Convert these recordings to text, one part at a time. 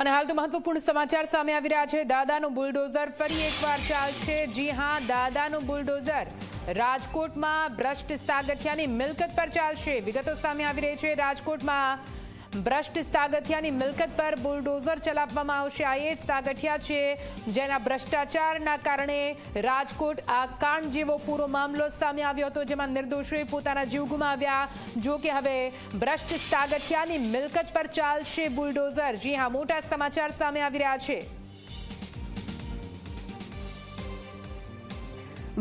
અને હાલ તો મહત્વપૂર્ણ સમાચાર સામે આવી રહ્યા છે. દાદાનું બુલડોઝર ફરી એકવાર ચાલશે. જી હા, દાદાનું બુલડોઝર રાજકોટમાં ભ્રષ્ટ સાગઠિયાની મિલકત પર ચાલશે. વિગતો સામે આવી રહી છે. રાજકોટમાં ભ્રષ્ટ સાગઠિયાની મિલકત પર બુલડોઝર ચલાવવામાં આવશે. આ એ જ સાગઠિયા છે જેના ભ્રષ્ટાચારના કારણે રાજકોટ આ કાંડ જેવો પૂરો મામલો સામે આવ્યો હતો, જેમાં નિર્દોષોએ પોતાના જીવ ગુમાવ્યા. જો કે હવે ભ્રષ્ટ સાગઠિયાની મિલકત પર ચાલશે બુલડોઝર. જી હા, મોટા સમાચાર સામે આવી રહ્યા છે.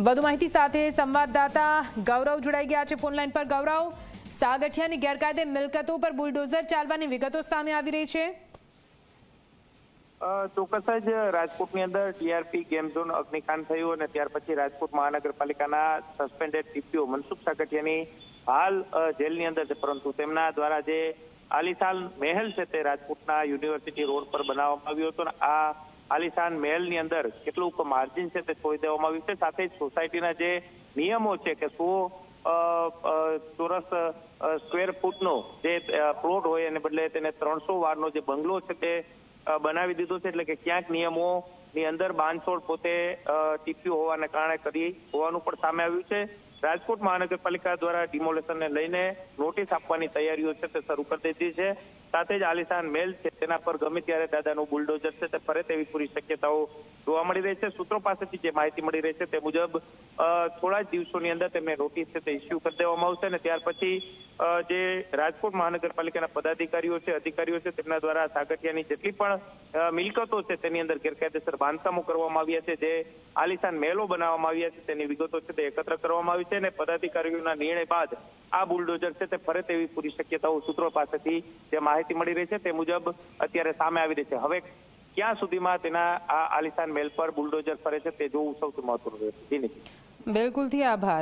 વધુ માહિતી સાથે સંવાદદાતા ગૌરવ જોડાઈ ગયા છે ફોનલાઈન પર. ગૌરવ, સાગઠિયાની ગેરકાયદે મિલકતો પર બુલડોઝર ચાલવાની વિગતો સામે આવી રહી છે. ચોક્કસ જ રાજકોટની અંદર ટીઆરપી ગેમ ઝોન અગ્નિકાંડ થયું અને ત્યાર પછી રાજકોટ મહાનગરપાલિકાના સસ્પેન્ડેડ ટીપીઓ મનસુખ સાગઠિયાની હાલ જેલની અંદર છે. પરંતુ તેમના દ્વારા જે આલિશાન મહેલ છે તે રાજકોટના યુનિવર્સિટી રોડ પર બનાવવામાં આવ્યો હતો આ આલિશાન મહેલની અંદર કેટલું માર્જિન છે તે છોડી દેવામાં આવ્યું છે. સાથે જ સોસાયટીના જે નિયમો છે કે સો ચોરસ સ્ક્વેર ફૂટનો જે પ્લોટ હોય એને બદલે તેને ત્રણસો વારનો જે બંગલો છે તે બનાવી દીધો છે. એટલે કે ક્યાંક નિયમોની અંદર બાંધછોડ પોતે ટીપ્યું હોવાને કારણે કરી હોવાનું પણ સામે આવ્યું છે. રાજકોટ મહાનગરપાલિકા દ્વારા ડિમોલેશનને લઈને નોટિસ આપવાની તૈયારીઓ છે તે શરૂ કરી દીધી છે. સાથે જ આલિશાન મેલ છે. તેના પર ગમે ત્યારે દાદાનું બુલડોઝર છે તે ફરે તેવી પૂરી શક્યતાઓ જોવા મળી રહી છે. સૂત્રો પાસેથી જે માહિતી મળી રહી છે તે મુજબ થોડા જ દિવસોની અંદર તેમને નોટિસ છે તે ઇસ્યુ કરી દેવામાં આવશે અને ત્યાર પછી જે રાજકોટ મહાનગરપાલિકાના પદાધિકારીઓ છે, અધિકારીઓ છે તેમના દ્વારા સાગઠિયાની જેટલી પણ મિલકતો છે તેની અંદર ગેરકાયદેસર બાંધકામો કરવામાં આવ્યા છે. જે આલિશાન મહેલો બનાવવામાં આવ્યા છે તેની વિગતો છે તે એકત્ર કરવામાં આવી છે અને પદાધિકારીઓના નિર્ણય બાદ આ બુલડોઝર છે તે ફરે તેવી પૂરી શક્યતાઓ સૂત્રો પાસેથી જે માહિતી મળી રહી છે તે મુજબ અત્યારે સામે આવી રહી છે. હવે ક્યાં સુધીમાં તેના આ આલિશાન મેલ પર બુલડોઝર ફરે છે તે જોવું સૌથી મહત્વનું રહેશે. બિલકુલથી આભાર.